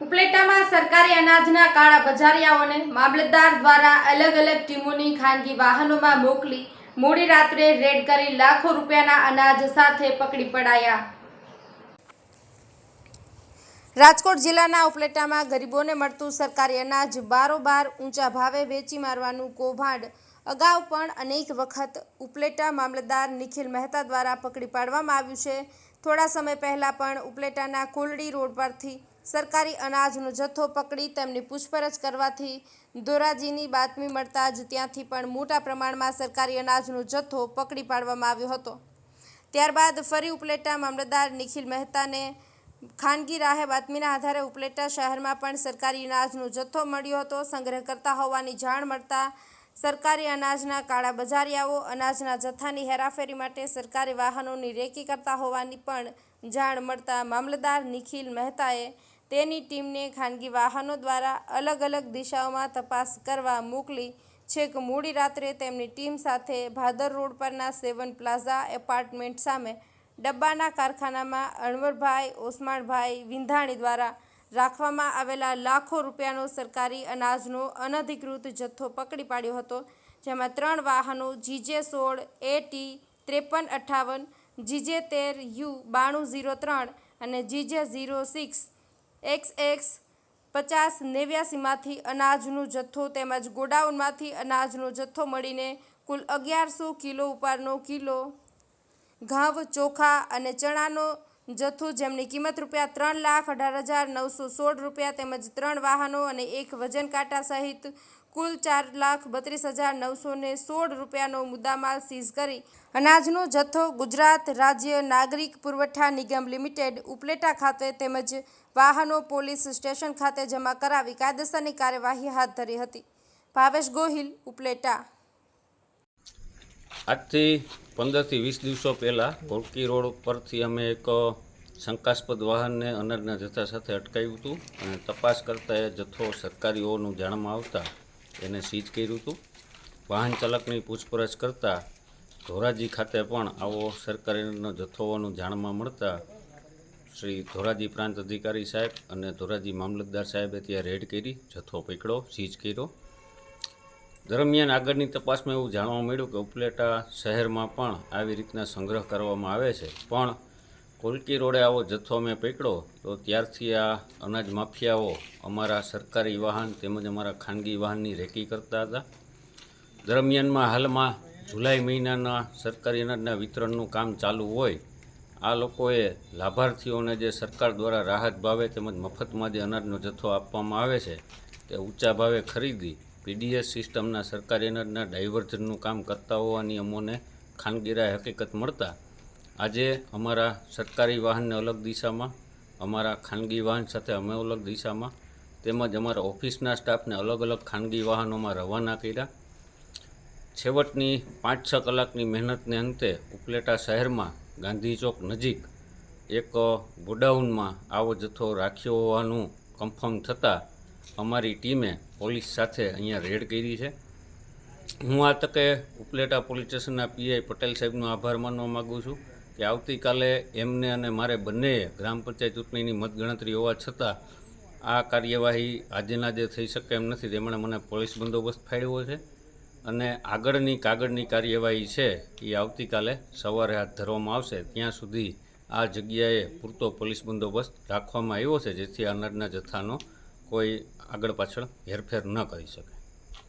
ઉપલેટામાં સરકારી અનાજના કાળા બજારિયાઓને મામલતદાર દ્વારા અલગ અલગ ટીમોની ખાનગી વાહનોમાં મોકલી મોડી રાત્રે રેડ કરી લાખો રૂપિયાના અનાજ સાથે પકડી પડાયા. રાજકોટ જિલ્લાના ઉપલેટામાં ગરીબોને મળતું સરકારી અનાજ બારોબાર ઊંચા ભાવે વેચી મારવાનું કૌભાંડ. અગાઉ પણ અનેક વખત ઉપલેટા મામલતદાર નિખિલ મહેતા દ્વારા પકડી પાડવામાં આવ્યું છે. થોડા સમય પહેલાં પણ ઉપલેટાના કોલડી રોડ પરથી સરકારી અનાજનો જથ્થો પકડી તેમની પૂછપરછ કરવાથી ધોરાજીની બાતમી મળતા જ ત્યાંથી પણ મોટા પ્રમાણમાં સરકારી અનાજનો જથ્થો પકડી પાડવામાં આવ્યો હતો. ત્યારબાદ ફરી ઉપલેટા મામલતદાર નિખિલ મહેતાને ખાનગી રાહે બાતમીના આધારે ઉપલેટા શહેરમાં પણ સરકારી અનાજનો જથ્થો મળ્યો હતો. સંગ્રહ કરતા હોવાની જાણ મળતા સરકારી અનાજના કાળા બજારિયાઓ અનાજના જથ્થાની હેરાફેરી માટે સરકારી વાહનોની રેકી કરતા હોવાની પણ જાણ મળતા મામલતદાર નિખિલ મહેતાએ તેની ટીમને ખાનગી વાહનો દ્વારા અલગ અલગ દિશાઓમાં તપાસ કરવા મોકલી, છેક મોડી રાત્રે તેમની ટીમ સાથે ભાદર રોડ પરના સેવન પ્લાઝા એપાર્ટમેન્ટ સામે ડબ્બાના કારખાનામાં અણવરભાઈ ઓસમાણભાઈ વિંધાણી દ્વારા રાખવામાં આવેલા લાખો રૂપિયાનો સરકારી અનાજનો અનધિકૃત જથ્થો પકડી પાડ્યો હતો, જેમાં ત્રણ વાહનો જીજે સોળ, એટી ત્રેપન અઠ્ઠાવન, જીજે તેર યુ બાણું ઝીરો ત્રણ અને GJ zero six X X પચાસ નેવ્યાસીમાંથી અનાજનો જથ્થો તેમજ ગોડાઉનમાંથી અનાજનો જથ્થો મળીને કુલ અગિયારસો કિલો ઉપરનો કિલો ઘાવ, ચોખા અને ચણાનો જથ્થો જેમની કિંમત રૂપિયા ત્રણ લાખ અઢાર હજાર નવસો સોળ રૂપિયા તેમજ ત્રણ વાહનો અને એક વજન કાંટા સહિત કુલ ચાર લાખ બત્રીસ હજાર નવસો ને સોળ રૂપિયાનો મુદ્દામાલ સીઝ કરી અનાજનો જથ્થો ગુજરાત રાજ્ય નાગરિક પુરવઠા નિગમ લિમિટેડ ઉપલેટા ખાતે તેમજ વાહનો પોલીસ સ્ટેશન ખાતે જમા કરાવી કાયદેસરની કાર્યવાહી હાથ ધરી હતી. ભાવેશ ગોહિલ, ઉપલેટા. આજથી પંદરથી વીસ દિવસો પહેલાં કોરકી રોડ પરથી અમે એક શંકાસ્પદ વાહનને અનાજના જથ્થા સાથે અટકાવ્યું હતું અને તપાસ કરતાં એ જથ્થો સરકારીઓનું જાણવામાં આવતા એને સીઝ કર્યું હતું. વાહન ચાલકની પૂછપરછ કરતાં ધોરાજી ખાતે પણ આવો સરકારીનો જથ્થો હોવાનું જાણવા મળતા શ્રી ધોરાજી પ્રાંત અધિકારી સાહેબ અને ધોરાજી મામલતદાર સાહેબે ત્યાં રેડ કરી, જથ્થો પકડ્યો સીઝ કર્યો. દરમિયાન આગળની તપાસમાં એવું જાણવા મળ્યું કે ઉપલેટા શહેરમાં પણ આવી રીતના સંગ્રહ કરવામાં આવે છે. પણ કોલકી રોડે આવો જથ્થો અમે પકડ્યો, તો ત્યારથી આ અનાજ માફિયાઓ અમારા સરકારી વાહન તેમજ અમારા ખાનગી વાહનની રેકી કરતા હતા. દરમિયાનમાં હાલમાં જુલાઈ મહિનાના સરકારી અનાજના વિતરણનું કામ ચાલુ હોય, આ લોકોએ લાભાર્થીઓને જે સરકાર દ્વારા રાહત ભાવે તેમજ મફતમાં જે અનાજનો જથ્થો આપવામાં આવે છે, તે ઊંચા ભાવે ખરીદી પીડીએસ સિસ્ટમના સરકારી અનાજના ડાયવર્ઝનનું કામ કરતા હોવાની અમોને ખાનગીરા હકીકત મળતા આજે અમારા સરકારી વાહનને અલગ દિશામાં, અમારા ખાનગી વાહન સાથે અમે અલગ દિશામાં, તેમજ અમારા ઓફિસના સ્ટાફને અલગ અલગ ખાનગી વાહનોમાં રવાના કર્યા. છેવટની પાંચ છ કલાકની મહેનતને અંતે ઉપલેટા શહેરમાં ગાંધી ચોક નજીક એક ગોડાઉનમાં આવો જથ્થો રાખ્યો હોવાનું કન્ફર્મ થતાં અમારી ટીમે પોલીસ સાથે અહીંયા રેડ કરી છે. હું આ તકે ઉપલેટા પોલીસ સ્ટેશનના પીઆઈ પટેલ સાહેબનો આભાર માનવા માગું છું. કે આવતીકાલે એમને અને મારે બંને ગ્રામ પંચાયત ચૂંટણીની મતગણતરી હોવા છતાં આ કાર્યવાહી આજના જે થઈ શકે એમ નથી, તેમણે મને પોલીસ બંદોબસ્ત ફાળવ્યો છે અને આગળની કાગળની કાર્યવાહી છે એ આવતીકાલે સવારે હાથ ધરવામાં આવશે. ત્યાં સુધી આ જગ્યાએ પૂરતો પોલીસ બંદોબસ્ત રાખવામાં આવ્યો છે, જેથી અનાજના જથ્થાનો કોઈ આગળ પાછળ હેરફેર ન કરી શકે.